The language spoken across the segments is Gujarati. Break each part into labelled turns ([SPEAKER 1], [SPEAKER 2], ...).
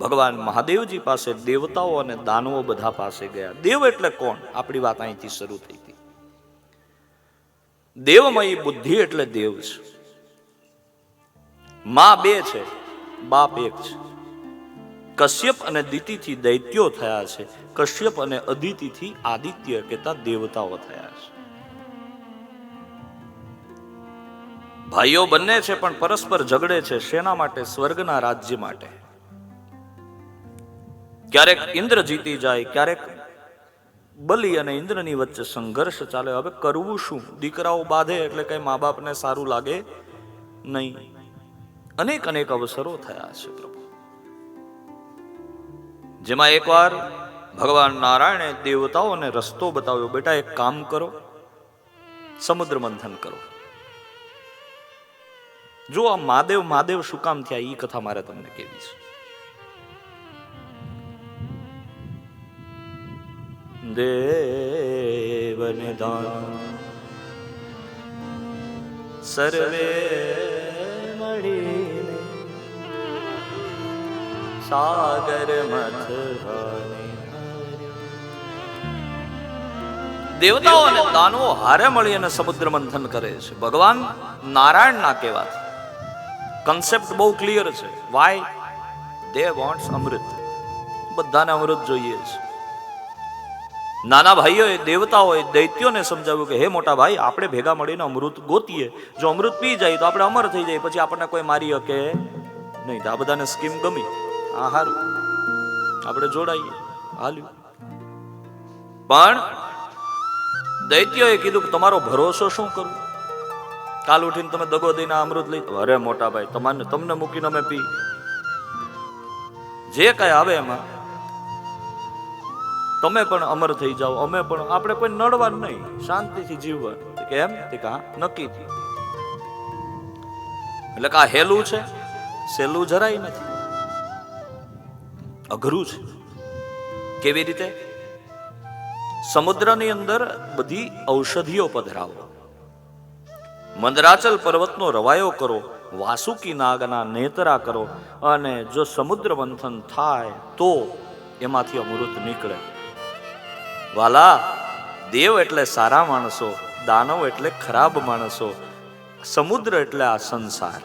[SPEAKER 1] ભગવાન મહાદેવજી પાસે દેવતાઓ અને દાનવો બધા પાસે ગયા. દેવ એટલે કોણ? આપણી વાત અહીંથી શરૂ થઈ હતી દેવમય બુદ્ધિ એટલે દેવ છે. માં બે છે, બાપ એક છે. કશ્યપ અને દિતિથી દૈત્યો થયા છે. કશ્યપ અને અદિતિથી આદિત્ય કહેતા દેવતાઓ થયા છે. ભાઈઓ બંને છે પણ પરસ્પર ઝઘડે છે. શેના માટે? સ્વર્ગના રાજ્ય માટે. ક્યારેક ઇન્દ્ર જીતી જાય, ક્યારેક બલિ અને ઇન્દ્રની વચ્ચે સંઘર્ષ ચાલે. હવે કરવું શું? દીકરાઓ બાંધે એટલે કઈ મા બાપને સારું લાગે નહીં. અનેક અનેક અવસરો થયા છે પ્રભુ. જેમાં એકવાર ભગવાન નારાયણે દેવતાઓને રસ્તો બતાવ્યો, બેટા, એક કામ કરો, સમુદ્ર મંથન કરો. જો આ મહાદેવ મહાદેવ શું કામ થયા? એ કથા મારે તમને કેવી છે. દેવને દાન સર્વે મળીને સાગર મથ દેવતાઓ અને દાનવો હારે મળી અને સમુદ્ર મંથન કરે છે ભગવાન નારાયણ ના કહેવાથી કન્સેપ્ટ બહુ ક્લિયર છે વાય દે વોન્ટ્સ અમૃત બધાને અમૃત જોઈએ છે નાના ભાઈઓએ દેવતાઓએ, દૈત્યોને સમજાવ્યું કે, હે મોટા ભાઈ, આપણે ભેગા મળીને અમૃત ગોતીએ. જો અમૃત પી જાય તો આપણે અમર થઈ જાય પછી આપણને કોઈ મારી શકે નહીં. તો આ બધાને સ્કીમ ગમી. આ સારું આપણે જોડાઈએ. હાલ્યું. પણ દૈત્યોએ કીધું કે, તમારો ભરોસો શું કરું? કાલ ઉઠીને તમે દગો દઈને અમૃત લઈ અરે મોટા ભાઈ તમારે તમને મૂકીને અમે પી. જે કઈ આવે એમાં તમે પણ અમર થઈ જાઓ, અમે પણ, આપણે કોઈ નડવા નહીં. શાંતિથી જીવવા કેમ? તે કા નક્કી થી એટલે કા હેલું છે? સેલું જરાય નથી. અઘરું છે. કેવી રીતે? સમુદ્રની અંદર બધી ઔષધિઓ પધરાવો. મંદરાચલ પર્વતનો રવાયો કરો, વાસુકી નાગના નેતરા કરો, અને જો સમુદ્ર મંથન થાય તો એમાંથી અમૃત નીકળે. વાલા, દેવ એટલે સારા માણસો, દાનવ એટલે ખરાબ માણસો, સમુદ્ર એટલે આ સંસાર.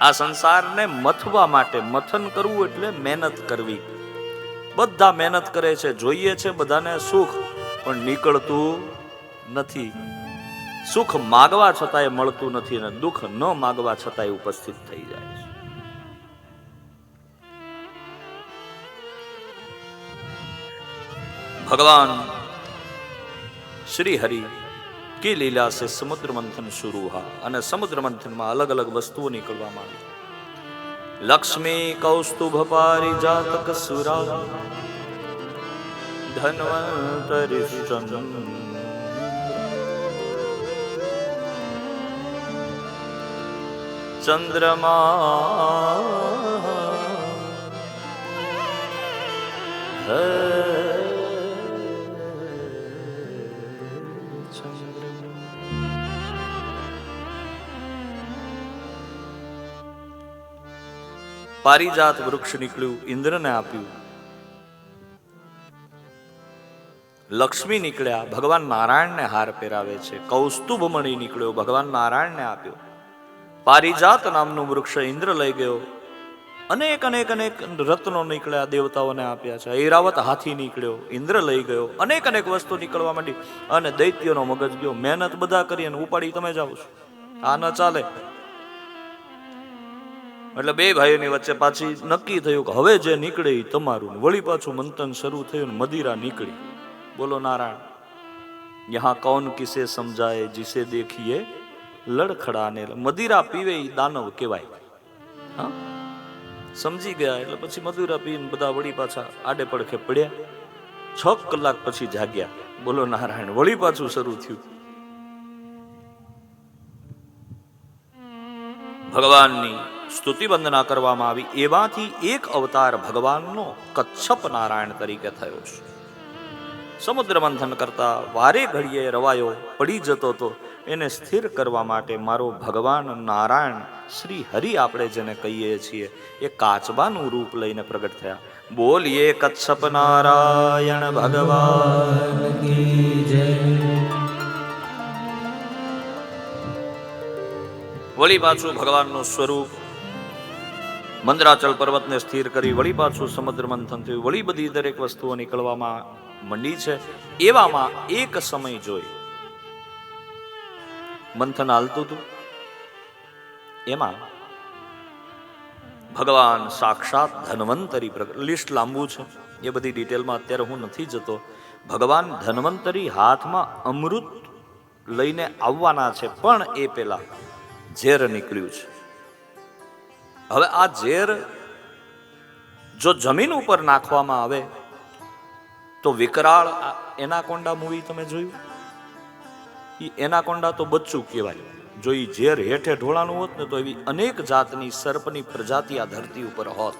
[SPEAKER 1] આ સંસારને મથવા માટે, મથન કરવું એટલે મહેનત કરવી. બધા મહેનત કરે છે, જોઈએ છે, બધાને સુખ, પણ નીકળતું નથી. સુખ માગવા છતાંય મળતું નથી અને દુઃખ ન માગવા છતાંય ઉપસ્થિત થઈ જાય. ભગવાન શ્રી હરિ કે લીલા છે સમુદ્ર મંથન શરૂ હા અને સમુદ્ર મંથનમાં અલગ અલગ વસ્તુઓ નીકળવામાં આવી. લક્ષ્મી કૌસ્તુભ પારિજાતક સુરા ધનવંતરિષ્ટન ચંદ્રમા પારિજાત વૃક્ષ નીકળ્યું, ઇન્દ્રને આપ્યું. લક્ષ્મી નીકળ્યા, ભગવાન નારાયણને હાર પહેરાવે છે. કૌસ્તુભ મણી નીકળ્યો, ભગવાન નારાયણને આપ્યો. પારિજાત નામનું વૃક્ષ ઇન્દ્ર લઈ ગયો. અનેક અનેક અનેક રત્નો નીકળ્યા, દેવતાઓને આપ્યા છે. ઐરાવત હાથી નીકળ્યો, ઇન્દ્ર લઈ ગયો. અનેક અનેક વસ્તુ નીકળવા માંડી અને દૈત્યનો મગજ ગયો. મહેનત બધા કરી અને ઉપાડી તમે જાઓ છો. આ ન ચાલે. એટલે બે ભાઈઓની વચ્ચે પાછી નક્કી થયું કે હવે જે નીકળે એ તમારું. વળી પાછું મંથન શરૂ થયું ને મદિરા નીકળી. બોલો નારાયણ, યહાં કૌન કિસે સમજાય, જીસે દેખીએ? લડખડાને મદિરા પીવે એ દાનવ કહેવાય. હા? સમજી ગયા એટલે પછી મદિરા પીને બધા વળી પાછા આડે પડખે પડ્યા. છ કલાક પછી જાગ્યા. બોલો નારાયણ, વળી પાછું શરૂ થયું. ભગવાનની સ્તુતિ વંદના કરવામાં આવી. એમાંથી એક અવતાર ભગવાનનો કચ્છપ નારાયણ તરીકે થયો છે. સમુદ્ર મંથન કરતા વારે ઘડીએ રવાયો પડી જતો હતો એને સ્થિર કરવા માટે મારો ભગવાન નારાયણ શ્રી હરિ આપણે જેને કહીએ છીએ, એ કાચબાનું રૂપ લઈને પ્રગટ થયા. બોલીએ, કચ્છપ નારાયણ ભગવાન વળી પાછું ભગવાનનું સ્વરૂપ મંદરાચલ પર્વતને સ્થિર કરી વળી પાછું સમુદ્ર મંથન થયું. વળી બધી દરેક વસ્તુઓ નીકળવામાં મંડી છે. એવામાં એક સમય જોઈ. મંથન હાલતું હતું. એમાં ભગવાન સાક્ષાત ધનવંતરી લિસ્ટ લાંબુ છે. એ બધી ડિટેલમાં અત્યારે હું નથી જતો. ભગવાન ધન્વંતરી હાથમાં અમૃત લઈને આવવાના છે, પણ એ પેલા ઝેર નીકળ્યું છે. હવે આ ઝેર જો જમીન ઉપર નાખવામાં આવે, તો વિકરાળ આ એનાકોન્ડા મૂવી તમે જોયું? ઈ એનાકોન્ડા તો બચ્ચું કહેવાય. જો એ ઝેર હેઠે ઢોળાનું હોત ને તો એવી અનેક જાતની સર્પની પ્રજાતિ આ ધરતી ઉપર હોત.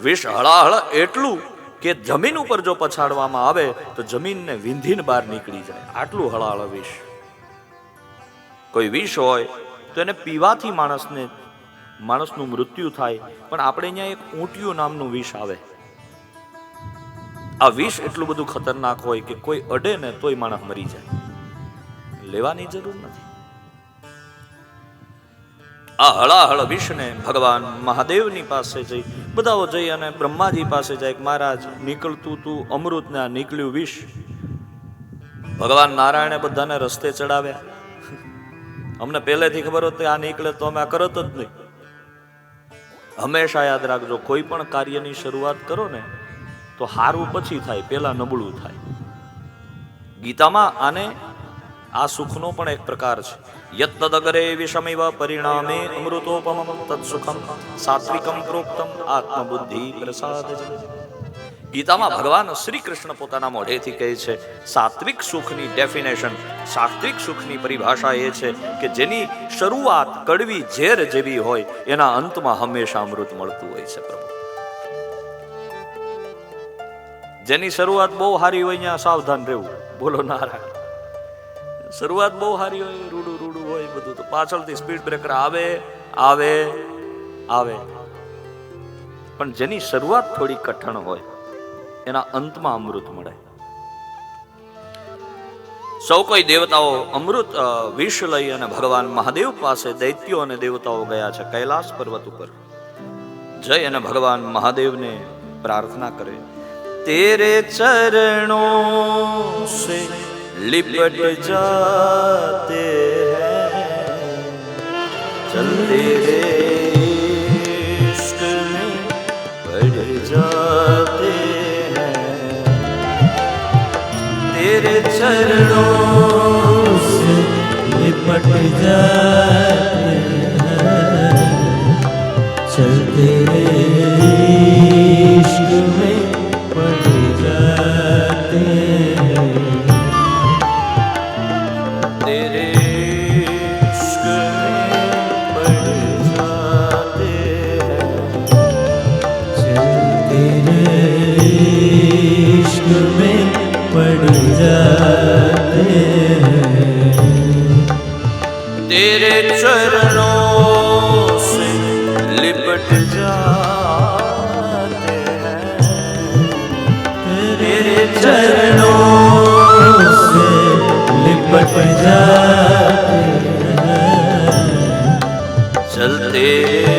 [SPEAKER 1] વિષ હળાહળ એટલું કે જમીન ઉપર જો પછાડવામાં આવે, તો જમીનને વિંધીને બહાર નીકળી જાય. આટલું હળાહળ વિષ. કોઈ વિષ હોય, તો એને પીવાથી માણસને માણસનું મૃત્યુ થાય, પણ આપણે અહીંયા એક ઊંટિયું નામનું વિષ આવે. આ વિષ એટલું બધું ખતરનાક હોય કે કોઈ અડે ને તોય માણસ મરી જાય. લેવાની જરૂર નથી. આ હળાહળ વિષને ભગવાન મહાદેવની પાસે જઈ, બધાઓ જઈ અને બ્રહ્માજી પાસે જાય મહારાજ, નીકળતું તું અમૃત ને નીકળ્યું વિષ. ભગવાન નારાયણે બધાને રસ્તે ચડાવ્યા. અમને પહેલેથી ખબર હતી આ નીકળે તો અમે આ કરત જ નહીં. હંમેશા યાદ રાખજો, કોઈ પણ કાર્યની શરૂઆત કરો ને, તો હારું પછી થાય, પેલા નબળું થાય. ગીતામાં આને, આ સુખનો પણ એક પ્રકાર છે. યત્તદગરે વિષમિવ પરિણામે અમૃતોપમ તત્સુખમ, સાત્વિકમ પ્રોક્તમ, આત્મબુદ્ધિ પ્રસાદ ગીતામાં ભગવાન શ્રી કૃષ્ણ પોતાના મોઢેથી કહે છે, સાત્વિક સુખની ડેફિનેશન સાત્વિક સુખની પરિભાષા એ છે કે જેની શરૂઆત કડવી ઝેર જેવી હોય, એના અંતમાં હંમેશા અમૃત મળતું હોય છે પ્રભુ. જેની શરૂઆત બહુ સારી હોય ત્યાં સાવધાન રહેવું. બોલો નારાયણ. શરૂઆત બહુ સારી હોય, રૂડું રૂડું હોય, બધું તો પાછળથી સ્પીડ બ્રેકર આવે આવે આવે. પણ જેની શરૂઆત થોડી કઠણ હોય એના અંતમાં અમૃત મળે સૌ કોઈ દેવતાઓ અમૃત અ, વિષ લઈ અને ભગવાન મહાદેવ પાસે દૈત્યો અને દેવતાઓ ગયા છે કૈલાસ પર્વત ઉપર જઈ અને ભગવાન મહાદેવને પ્રાર્થના કરે તેરે ચરણો સે लिपट जाते हैं चलते रे तेरे चरणों से
[SPEAKER 2] लिपट जाते हैं चलते इश्क में चलते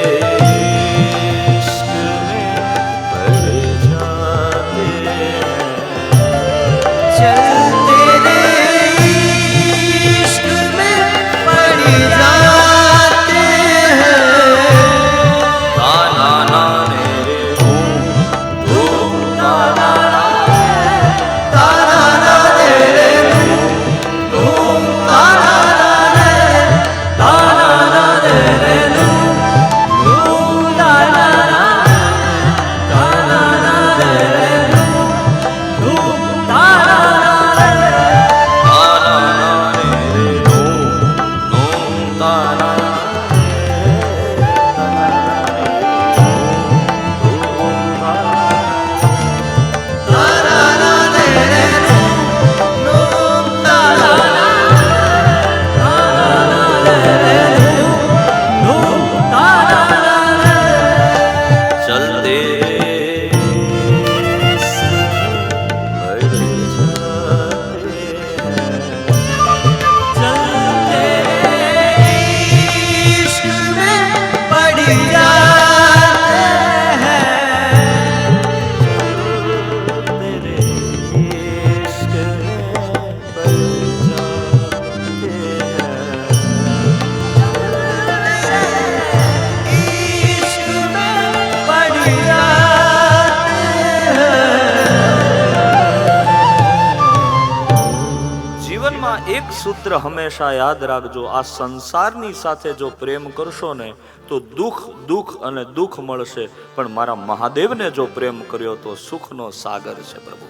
[SPEAKER 1] એક સૂત્ર હંમેશા યાદ રાખજો, આ સંસારની સાથે જો પ્રેમ કરશો ને, તો દુઃખ દુઃખ અને દુઃખ મળશે. પણ મારા મહાદેવને જો પ્રેમ કર્યો, તો સુખનો સાગર છે પ્રભુ.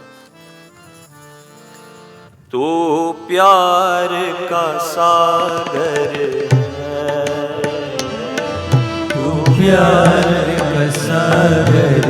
[SPEAKER 1] તો પ્યાર કા સાગર પ્યાર કા સાગર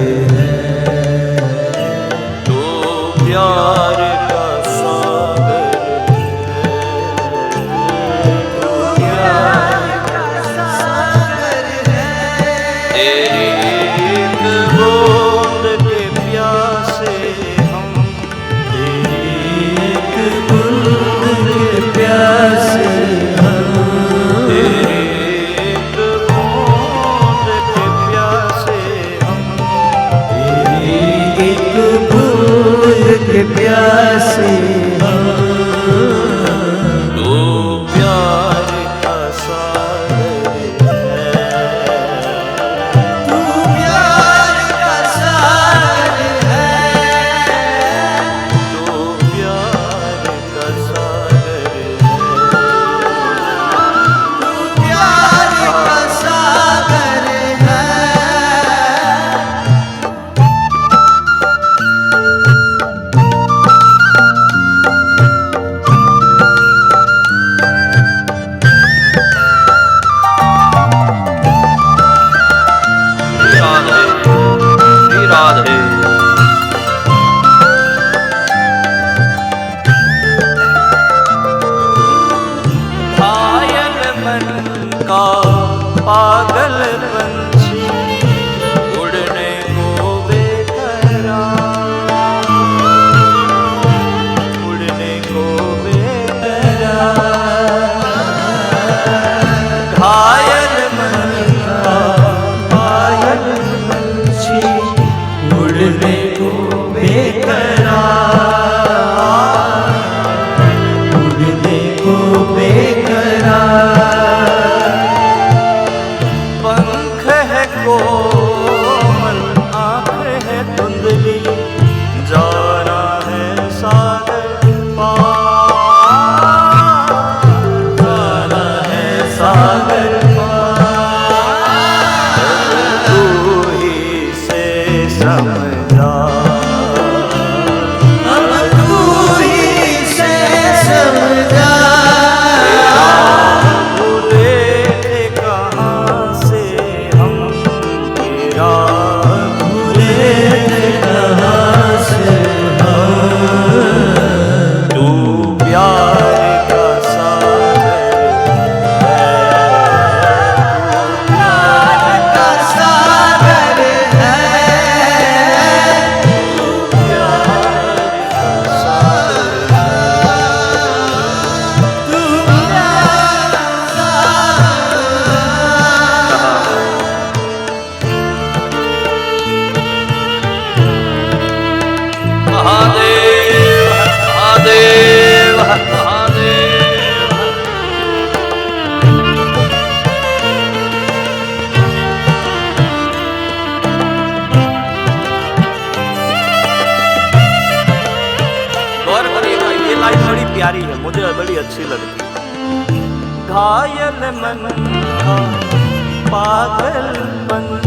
[SPEAKER 1] પાગલ બંધ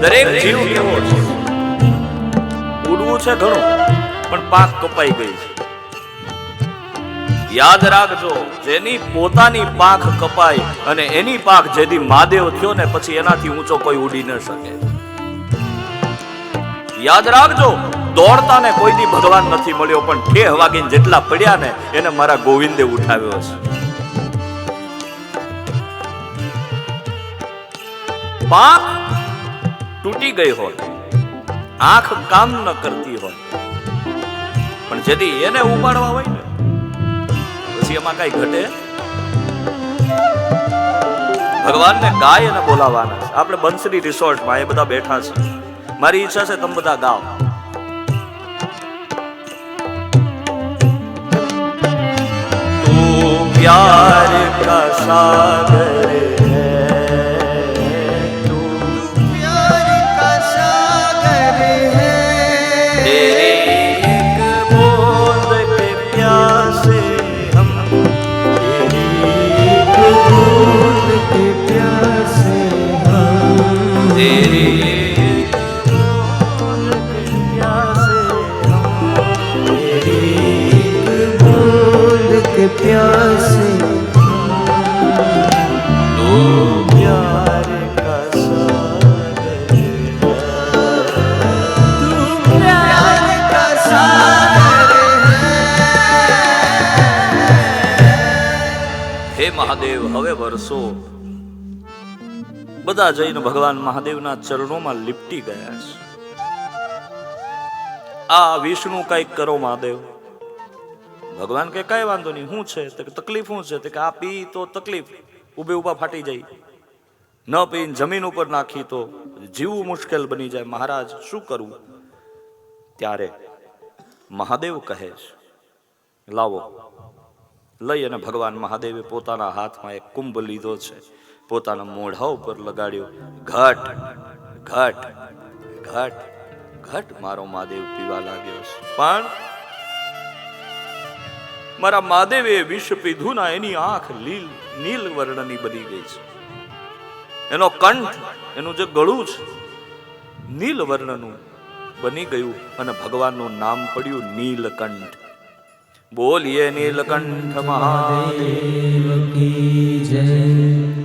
[SPEAKER 1] દરેક જીવ કેવો છે? ઉડવું છે ઘણું, પણ પાક કપાઈ ગઈ છે. યાદ રાખજો, જેની પોતાની પાક કપાય અને એની પાક જેથી મહાદેવ થયો ને પછી એનાથી ઊંચો કોઈ ઉડી ન શકે. યાદ રાખજો દોડતા ને કોઈ દી ભગવાન નથી મળ્યો, પણ ઠેહ વાગીને જેટલા પડ્યા ને, એને મારા ગોવિંદે ઉઠાવ્યો છે. પાંખ તૂટી ગઈ હોય, આંખ કામ ન કરતી હોય, પણ જેથી એને ઉપાડવા હોય ને, પછી એમાં કઈ ઘટે? ભગવાનને ગાય અને બોલાવાના આપણે બંસરી રિસોર્ટમાં એ બધા બેઠા છે. મારી ઈચ્છા છે તમે બધા ગાઓ. પ્યાર કા સાગર હે મહાદેવ, હવે વરસો. બધા જઈને ભગવાન મહાદેવના ચરણોમાં લીપટી ગયા છે. આ વિષ્ણુ કંઈક કરો મહાદેવ. ભગવાન કે કઈ વાંધો નહીં શું છે? તો તકલીફ શું છે? તો કે, આ પી તો તકલીફ, ઊભે ઊભા ફાટી જાય. ન પીને જમીન ઉપર નાખી તો જીવવું મુશ્કેલ બની જાય. મહારાજ, શું કરવું ત્યારે મહાદેવ કહે છે, લાવો, લઈ અને ભગવાન મહાદેવે પોતાના હાથમાં એક કુંભ લીધો છે. પોતાના મોઢા ઉપર લગાડ્યો, ઘટ ઘટ ઘટ ઘટ, મારો મહાદેવ પીવા લાગ્યો છે. પણ મારા મહાદેવે વિષ પીધું ના એની આંખ લીલ, નીલ વર્ણની બની ગઈ છે. એનો કંઠ, એનું જે ગળું છે, નીલ વર્ણનું બની ગયું અને ભગવાનનું નામ પડ્યું નીલકંઠ. બોલીએ નીલકંઠ મહાદેવ
[SPEAKER 2] કી જય.